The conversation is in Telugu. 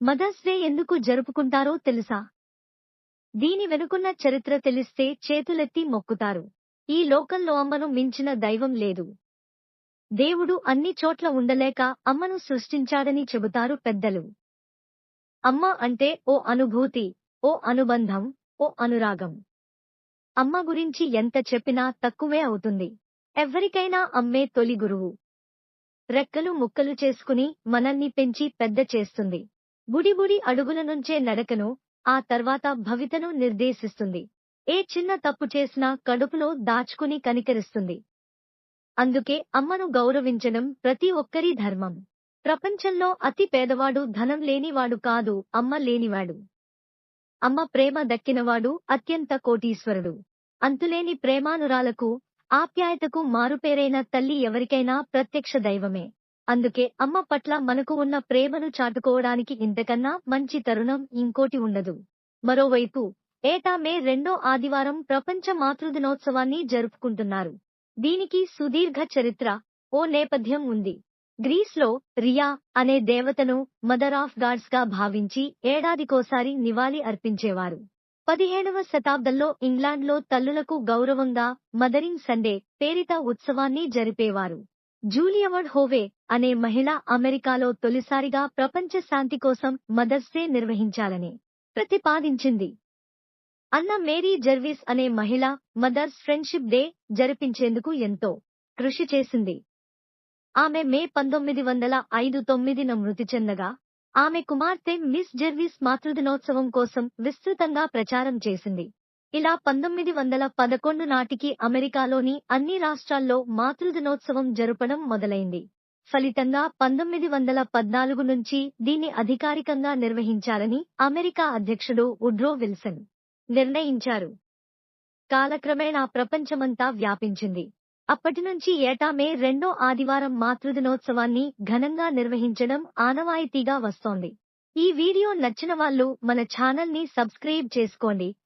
మదర్స్ డే ఎందుకు జరుపుకుంటారో తెలుసా? దీని వెనుకున్న చరిత్ర తెలిస్తే చేతులెత్తి మొక్కుతారు. ఈ లోకంలో అమ్మను మించిన దైవం లేదు. దేవుడు అన్ని చోట్ల ఉండలేక అమ్మను సృష్టించాడని చెబుతారు పెద్దలు. అమ్మ అంటే ఓ అనుభూతి ఓ అనుబంధం ఓ అనురాగం. అమ్మ గురించి ఎంత చెప్పినా తక్కువే అవుతుంది. ఎవ్వరికైనా అమ్మే తొలి గురువు. రెక్కలు ముక్కలు చేసుకుని మనల్ని పెంచి పెద్ద చేస్తుంది. బుడి బుడి అడుగుల నుంచే నడకను ఆ తర్వాత భవితను నిర్దేశిస్తుంది. ఏ చిన్న తప్పు చేసినా కడుపులో దాచుకుని కనికరిస్తుంది. అందుకే అమ్మను గౌరవించడం ప్రతి ఒక్కరి ధర్మం. ప్రపంచంలో అతి పేదవాడు ధనం లేనివాడు కాదు అమ్మ లేనివాడు. అమ్మ ప్రేమ దక్కినవాడు అత్యంత కోటీశ్వరుడు. అంతులేని ప్రేమానురాలకు ఆప్యాయతకు మారుపేరైన తల్లి ఎవరికైనా ప్రత్యక్ష దైవమే. అందుకే అమ్మ పట్ల మనకు ఉన్న ప్రేమను చాటుకోవడానికి ఇంతకన్నా మంచి తరుణం ఇంకోటి ఉండదు. మరోవైపు ఏటా మే రెండో ఆదివారం ప్రపంచ మాతృదినోత్సవాన్ని జరుపుకుంటున్నారు. దీనికి సుదీర్ఘ చరిత్ర ఓ నేపథ్యం ఉంది. గ్రీస్లో రియా అనే దేవతను మదర్ ఆఫ్ గాడ్స్గా భావించి ఏడాదికోసారి నివాళి అర్పించేవారు. పదిహేడవ శతాబ్దంలో ఇంగ్లాండ్లో తల్లులకు గౌరవంగా మదరింగ్ సండే పేరిట ఉత్సవాన్ని జరిపేవారు. జూలియవర్డ్ హోవే అనే మహిళ అమెరికాలో తొలిసారిగా ప్రపంచ శాంతి కోసం మదర్స్ డే నిర్వహించాలని ప్రతిపాదించింది. అన్న మేరీ జర్విస్ అనే మహిళ మదర్స్ ఫ్రెండ్షిప్ డే జరిపించేందుకు ఎంతో కృషి చేసింది. ఆమె మే పంతొమ్మిది వందల ఐదు తొమ్మిదిన మృతి చెందగా ఆమె కుమార్తె మిస్ జెర్విస్ మాతృదినోత్సవం కోసం విస్తృతంగా ప్రచారం చేసింది. ఇలా పంతొమ్మిది వందల పదకొండు నాటికి అమెరికాలోని అన్ని రాష్ట్రాల్లో మాతృదినోత్సవం జరపడం మొదలైంది. ఫలితంగా పంతొమ్మిది వందల పద్నాలుగు నుంచి దీన్ని అధికారికంగా నిర్వహించాలని అమెరికా అధ్యక్షుడు ఉడ్రో విల్సన్ నిర్ణయించారు. కాలక్రమేణా ప్రపంచమంతా వ్యాపించింది. అప్పటినుంచి ఏటా మే రెండో ఆదివారం మాతృదినోత్సవాన్ని ఘనంగా నిర్వహించడం ఆనవాయితీగా వస్తోంది. ఈ వీడియో నచ్చిన వాళ్ళు మన ఛానల్ని సబ్స్క్రైబ్ చేసుకోండి.